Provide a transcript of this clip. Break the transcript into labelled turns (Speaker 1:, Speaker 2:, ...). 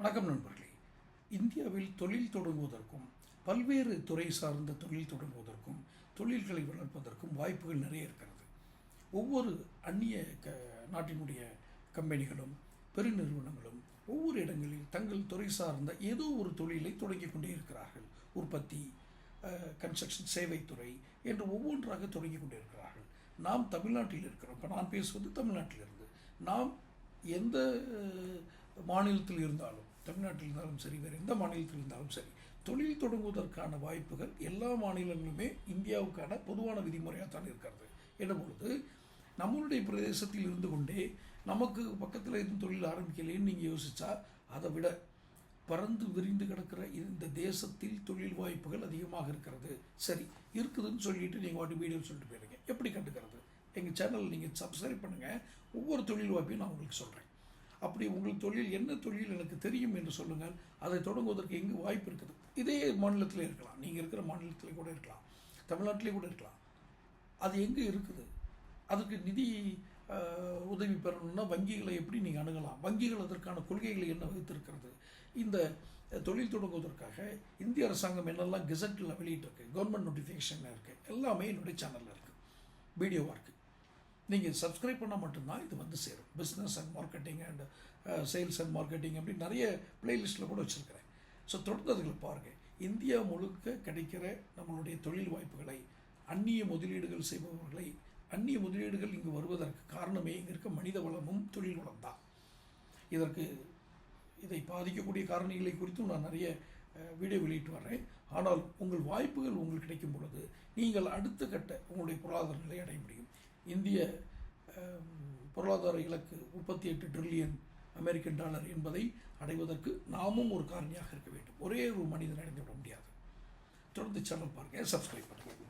Speaker 1: வணக்கம் நண்பர்களே. இந்தியாவில் தொழில் தொடங்குவதற்கும் பல்வேறு துறை சார்ந்த தொழில் தொடங்குவதற்கும் தொழில்களை வளர்ப்பதற்கும் வாய்ப்புகள் நிறைய இருக்கிறது. ஒவ்வொரு அந்நிய க நாட்டினுடைய கம்பெனிகளும் பெருநிறுவனங்களும் ஒவ்வொரு இடங்களில் தங்கள் துறை சார்ந்த ஏதோ ஒரு தொழிலை தொடங்கிக் கொண்டே இருக்கிறார்கள். உற்பத்தி கன்ஸ்ட்ரக்ஷன் சேவைத்துறை என்று ஒவ்வொன்றாக தொடங்கிக் கொண்டே இருக்கிறார்கள். நாம் தமிழ்நாட்டில் இருக்கிறோம். இப்போ நான் பேசுவது தமிழ்நாட்டிலிருந்து. நாம் எந்த மாநிலத்தில் இருந்தாலும் தமிழ்நாட்டில் இருந்தாலும் சரி வேறு எந்த மாநிலத்தில் இருந்தாலும் சரி தொழில் தொடங்குவதற்கான வாய்ப்புகள் எல்லா மாநிலங்களுமே இந்தியாவுக்கான பொதுவான விதிமுறையாக தான் இருக்கிறது. என்ற பொழுது நம்மளுடைய பிரதேசத்தில் இருந்து கொண்டே நமக்கு பக்கத்தில் எதுவும் தொழில் ஆரம்பிக்கலைன்னு நீங்கள் யோசித்தா அதை விட பறந்து விரிந்து கிடக்கிற இந்த தேசத்தில் தொழில் வாய்ப்புகள் அதிகமாக இருக்கிறது. சரி இருக்குதுன்னு சொல்லிட்டு நீங்கள் வாட்டி வீடியோ சொல்லிட்டு போயிருங்க. எப்படி கண்டுக்கிறது? எங்கள் சேனல் நீங்கள் சப்ஸ்கிரைப் பண்ணுங்கள் ஒவ்வொரு தொழில் வாய்ப்பையும் நான் உங்களுக்கு சொல்கிறேன் அப்படி உங்கள் தொழில் என்ன தொழில் எனக்கு தெரியும் என்று சொல்லுங்கள். அதை தொடங்குவதற்கு எங்கு வாய்ப்பு இருக்குது? இதே மாநிலத்தில் இருக்கலாம். நீங்கள் இருக்கிற மாநிலத்திலே கூட இருக்கலாம். தமிழ்நாட்டிலே கூட இருக்கலாம். அது எங்கே இருக்குது? அதுக்கு நிதி உதவி பெறணும்னா வங்கிகளை எப்படி நீங்கள் அணுகலாம்? வங்கிகள் அதற்கான கொள்கைகளை என்ன வகுத்திருக்கிறது இந்த தொழில் தொடங்குவதற்காக இந்திய அரசாங்கம் என்னெல்லாம் கெசட்டில் வெளியிட்டிருக்கு கவர்மெண்ட் நோட்டிஃபிகேஷனில் இருக்குது எல்லாமே என்னுடைய சேனலில் இருக்குது வீடியோவாக இருக்குது நீங்கள் சப்ஸ்கிரைப் பண்ணால் மட்டும்தான் இது வந்து சேரும். Business and marketing and sales and marketing அப்படின்னு நிறைய பிளேலிஸ்ட்டில் கூட வச்சுருக்கிறேன். ஸோ தொடர்ந்து அதுகளை பாருங்கள் இந்தியா முழுக்க கிடைக்கிற நம்மளுடைய தொழில் வாய்ப்புகளை அந்நிய முதலீடுகள் செய்பவர்களை அந்நிய முதலீடுகள் இங்கு வருவதற்கு காரணமே இங்கே இருக்க மனித வளமும் தொழில் வளம் தான். இதற்கு இதை பாதிக்கக்கூடிய காரணிகளை குறித்தும் நான் நிறைய வீடியோ வெளியிட்டு வர்றேன். ஆனால் உங்கள் வாய்ப்புகள் உங்களுக்கு கிடைக்கும் பொழுது நீங்கள் அடுத்த கட்ட உங்களுடைய பொருளாதார நிலை அடைய முடியும். இந்திய பொருளாதார இலக்கு முப்பத்தி எட்டு ட்ரில்லியன் அமெரிக்கன் டாலர் என்பதை அடைவதற்கு நாமும் ஒரு காரணியாக இருக்க வேண்டும். ஒரே ஒரு மனிதன் அடைந்துவிட முடியாது. தொடர்ந்து சேனல் பாருங்கள் சப்ஸ்கிரைப் பண்ணுங்கள்